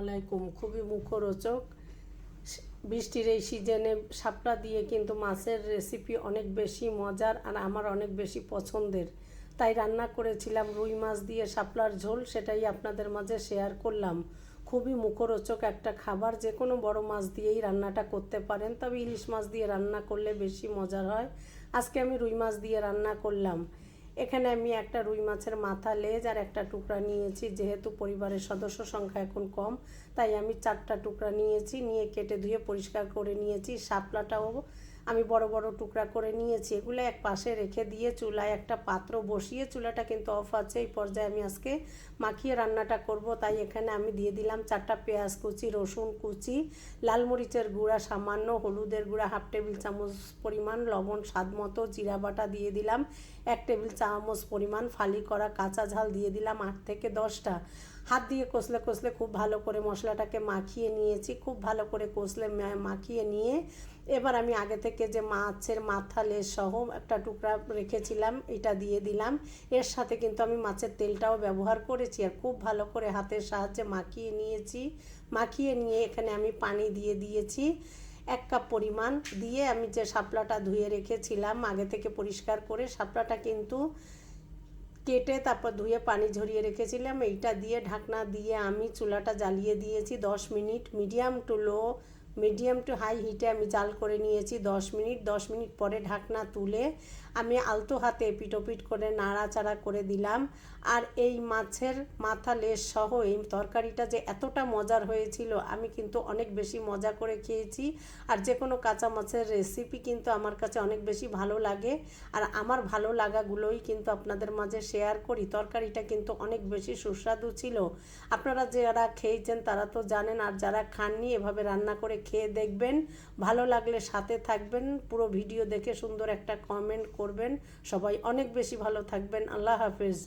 আলাইকুম। খুবই মুখরোচক। বৃষ্টির এই সিজনে শাপলা দিয়ে কিন্তু মাছের রেসিপি অনেক বেশি মজার আর আমার অনেক বেশি পছন্দের। তাই রান্না করেছিলাম রুই মাছ দিয়ে শাপলার ঝোল, সেটাই আপনাদের মাঝে শেয়ার করলাম। খুবই মুখরোচক একটা খাবার যে কোনো বড় মাছ দিয়েই রান্নাটা করতে পারেন, তবে ইলিশ মাছ দিয়ে রান্না করলে বেশি মজার হয়। আজকে আমি রুই মাছ দিয়ে রান্না করলাম। এখানে আমি একটা রুই মাছের মাথা লেজ আর একটা টুকরা নিয়েছি, যেহেতু পরিবারের সদস্য সংখ্যা এখন কম, তাই আমি চারটা টুকরা নিয়েছি, নিয়ে কেটে ধুয়ে পরিষ্কার করে নিয়েছি, শাপলাটাও আমি বড় বড় টুকরা করে নিয়েছি, এগুলো এক পাশে রেখে দিয়ে চুলায় একটা পাত্র বসিয়ে চুলাটা কিন্তু অফ আছে, এই পর্যায়ে আমি আজকে মাখিয়ে রান্নাটা করব। তাই এখানে আমি দিয়ে দিলাম চারটা পেঁয়াজ কুচি, রসুন কুচি, লাল মরিচের গুঁড়া, সামান্য হলুদের গুঁড়া, হাফ টেবিল চামচ পরিমাণ লবণ, স্বাদ মতো জিরা বাটা দিয়ে দিলাম, এক টেবিল চামচ পরিমাণ ফালি করা কাঁচা ঝাল দিয়ে দিলাম আট থেকে দশটা। হাত দিয়ে কষলে কষলে খুব ভালো করে মশলাটাকে মাখিয়ে নিয়েছি, খুব ভালো করে কষলে মাখিয়ে নিয়ে এবার আমি আগে থেকে যে মাছের মাথা লেজ সহ একটা টুকরা রেখেছিলাম, এটা দিয়ে দিলাম। এর সাথে কিন্তু আমি মাছের তেলটাও ব্যবহার করেছি আর খুব ভালো করে হাতের সাহায্যে মাখিয়ে নিয়েছি। মাখিয়ে নিয়ে এখানে আমি পানি দিয়ে দিয়েছি। এক কাপ পরিমাণ দিয়ে আমি যে শাপলাটা ধুয়ে রেখেছিলাম, আগে থেকে পরিষ্কার করে শাপলাটা কিন্তু কেটে তারপর ধুয়ে পানি ঝরিয়ে রেখেছিলাম। এইটা দিয়ে ঢাকনা দিয়ে আমি চুলাটা জ্বালিয়ে দিয়েছি দশ minute. Medium to low medium to high হিটে আমি জাল করে নিয়েছি দশ মিনিট দশ মিনিট পরে ঢাকনা তুলে আমি আলতো হাতে পিটোপিট করে নাড়াচাড়া করে দিলাম। আর এই মাছের মাথা লেজ সহ এই তরকারিটা যে এতটা মজার হয়েছিল, আমি কিন্তু অনেক বেশি মজা করে খেয়েছি। আর যে কোনো কাঁচা মাছের রেসিপি কিন্তু আমার কাছে অনেক বেশি ভালো লাগে। আর আমার ভালো লাগাগুলোই কিন্তু আপনাদের মাঝে শেয়ার করি। তরকারিটা কিন্তু অনেক বেশি সুস্বাদু ছিল। আপনারা যারা খেয়েছেন তারা তো জানেন, আর যারা খাননি এভাবে রান্না করে খেয়ে দেখবেন, ভালো লাগলে সাথে থাকবেন, পুরো ভিডিও দেখে সুন্দর একটা কমেন্ট করবেন। সবাই অনেক বেশি ভালো থাকবেন। আল্লাহ হাফেজ।